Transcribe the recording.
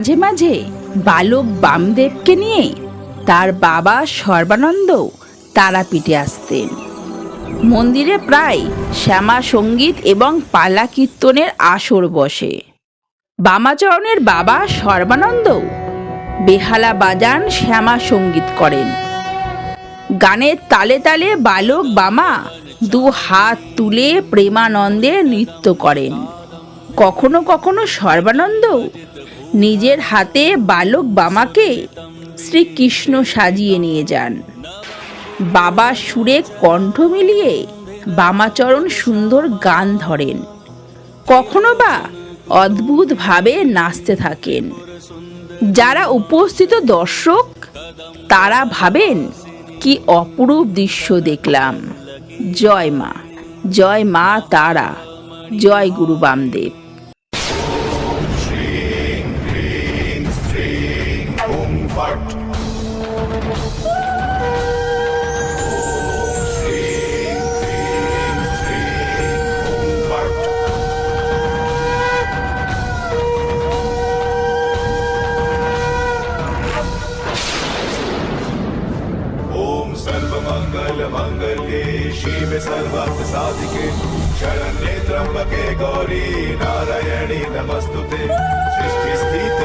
মাঝে মাঝে বালক বামদেবকে নিয়ে তার বাবা সর্বানন্দ তারাপীঠে আসতেন। মন্দিরে প্রায় শ্যামা সংগীত এবং পালা কীর্তনের আসর বসে। বামাচরণের বাবা সর্বানন্দ বেহালা বাজান শ্যামা সংগীত করেন। গানের তালে তালে বালক বামা দু হাত তুলে প্রেমানন্দে নৃত্য করেন। কখনো কখনো সর্বানন্দ নিজের হাতে বালক বামাকে শ্রীকৃষ্ণ সাজিয়ে নিয়ে যান। বাবার সুরে কণ্ঠ মিলিয়ে বামাচরণ সুন্দর গান ধরেন। কখনো বা অদ্ভুতভাবে নাচতে থাকেন। যারা উপস্থিত দর্শক, তারা ভাবেন, কি অপরূপ দৃশ্য দেখলাম। জয় মা জয় মা তারা, জয় গুরু বামদেব। फट मङ्गल्ये शिवे सर्वात् साधिके। शरण्ये त्र्यम्बके गौरी नारायणी नमस्तु ते। सृष्टिस्थिति